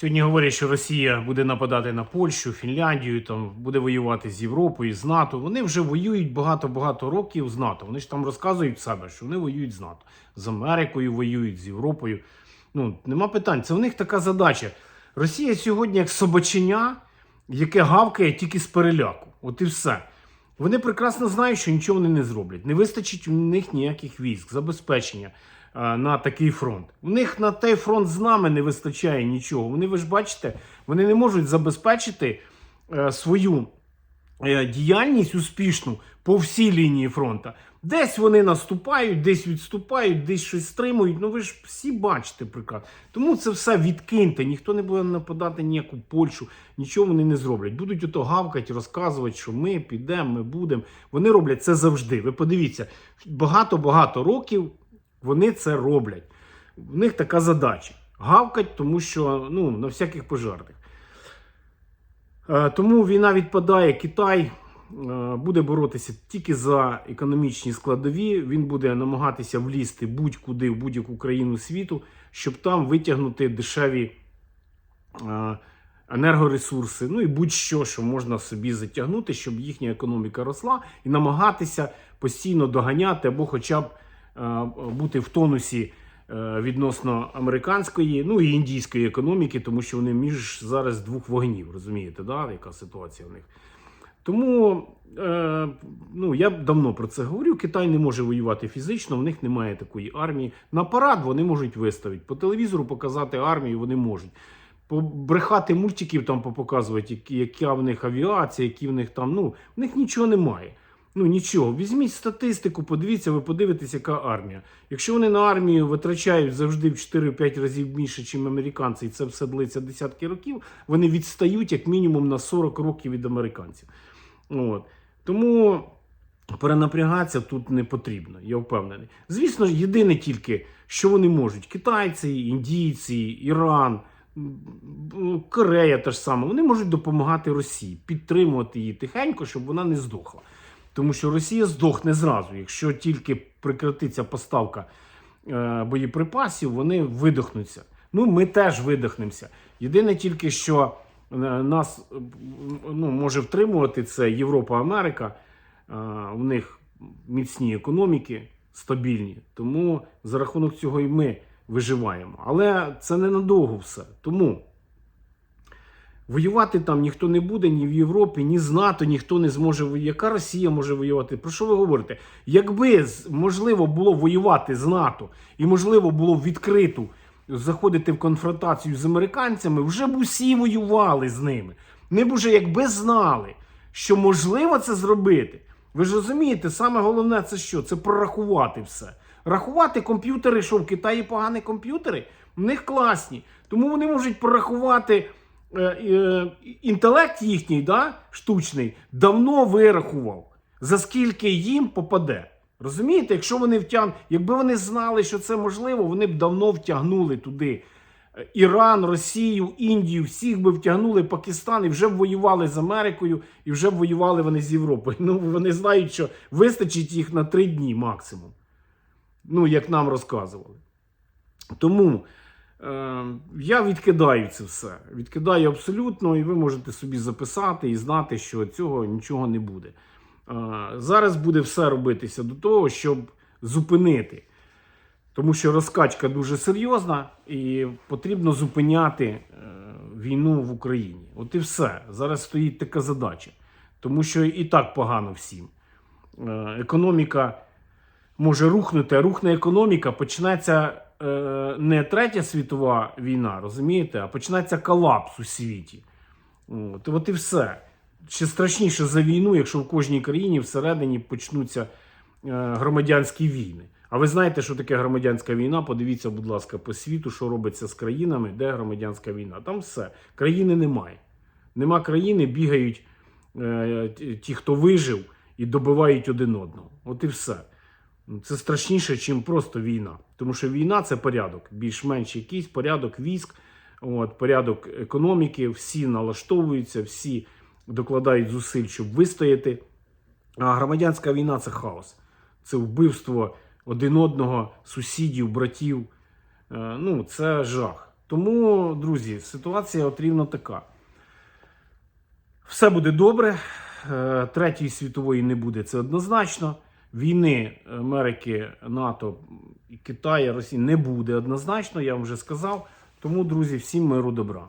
Сьогодні говорять, що Росія буде нападати на Польщу, Фінляндію, там буде воювати з Європою, з НАТО. Вони вже воюють багато-багато років з НАТО. Вони ж там розказують себе, що вони воюють з НАТО, з Америкою воюють, з Європою. Ну нема питань. Це в них така задача. Росія сьогодні як собаченя, яке гавкає тільки з переляку. От і все. Вони прекрасно знають, що нічого вони не зроблять. Не вистачить у них ніяких військ, забезпечення на такий фронт. У них на той фронт з нами не вистачає нічого. Вони, ви ж бачите, вони не можуть забезпечити е, свою е, діяльність успішну по всій лінії фронту. Десь вони наступають, десь відступають, десь щось стримують. Ну ви ж всі бачите прекрасно. Тому це все відкиньте. Ніхто не буде нападати ніяку Польщу, нічого вони не зроблять. Будуть ото гавкати, розказувати, що ми підемо, ми будемо. Вони роблять це завжди. Ви подивіться, багато-багато років вони це роблять. В них така задача. Гавкать, тому що ну, на всяких пожарних. Е, Тому війна відпадає. Китай е, буде боротися тільки за економічні складові. Він буде намагатися влізти будь-куди в будь-яку країну світу, щоб там витягнути дешеві е, енергоресурси, ну і будь-що, що можна собі затягнути, щоб їхня економіка росла, і намагатися постійно доганяти або хоча б бути в тонусі е, відносно американської, ну і індійської економіки, тому що вони між зараз двох вогнів, розумієте, да, яка ситуація в них. Тому е, ну, я давно про це говорю. Китай не може воювати фізично, в них немає такої армії. На парад вони можуть виставити. По телевізору показати армію вони можуть. Побрехати мультиків там попоказувати, яка в них авіація, які в них там. Ну, в них нічого немає. Ну нічого. Візьміть статистику, подивіться, ви подивитесь, яка армія. Якщо вони на армію витрачають завжди в 4-5 разів більше, ніж американці, і це все длиться десятки років, вони відстають як мінімум на 40 років від американців. От. Тому перенапрягатися тут не потрібно, я впевнений. Звісно єдине тільки, що вони можуть: китайці, індійці, Іран, Корея та ж сама, вони можуть допомагати Росії, підтримувати її тихенько, щоб вона не здохла. Тому що Росія здохне зразу. Якщо тільки прекратиться поставка е, боєприпасів, вони видохнуться. Ну, ми теж видохнемося. Єдине тільки, що е, нас е, ну, може втримувати це Європа, Америка. У них міцні економіки, стабільні. Тому за рахунок цього і ми виживаємо. Але це ненадовго все. Тому воювати там ніхто не буде, ні в Європі, ні з НАТО ніхто не зможе воювати. Яка Росія може воювати? Про що ви говорите? Якби можливо було воювати з НАТО і можливо було відкрито заходити в конфронтацію з американцями, вже б усі воювали з ними. Ми б уже якби знали, що можливо це зробити. Ви ж розумієте, саме головне це що? Це прорахувати все. Рахувати комп'ютери, що в Китаї погані комп'ютери, в них класні. Тому вони можуть прорахувати інтелект їхній, да, штучний, давно вирахував, за скільки їм попаде. Розумієте, якщо вони втягнуть, якби вони знали, що це можливо, вони б давно втягнули туди е, Іран, Росію, Індію, всіх би втягнули Пакистан і вже б воювали з Америкою, і вже б воювали вони з Європою. Ну вони знають, що вистачить їх на три дні максимум. Ну, як нам розказували. Тому е, я відкидаю це все. Відкидаю абсолютно, і ви можете собі записати і знати, що цього нічого не буде. Е, зараз буде все робитися до того, щоб зупинити. Тому що розкачка дуже серйозна і потрібно зупиняти е, війну в Україні. От і все. Зараз стоїть така задача. Тому що і так погано всім. Е, економіка може рухнути, а рухне економіка, почнеться е, не третя світова війна, розумієте, а почнеться колапс у світі. От, от і все. Ще страшніше за війну, якщо в кожній країні всередині почнуться е, громадянські війни. А ви знаєте, що таке громадянська війна? Подивіться, будь ласка, по світу, що робиться з країнами, де громадянська війна. Там все. Країни немає. Нема країни, бігають е, ті, хто вижив, і добивають один одного. От і все. Це страшніше, ніж просто війна. Тому що війна це порядок, більш-менш якийсь порядок військ, от, порядок економіки, всі налаштовуються, всі докладають зусиль, щоб вистояти. А громадянська війна це хаос. Це вбивство один одного, сусідів, братів. Е, Ну, це жах. Тому, друзі, ситуація от рівно така. Все буде добре. Е, Третьої світової не буде, це однозначно. Війни Америки, НАТО, і Китаю, Росії не буде однозначно, я вам вже сказав. Тому, друзі, всім миру добра.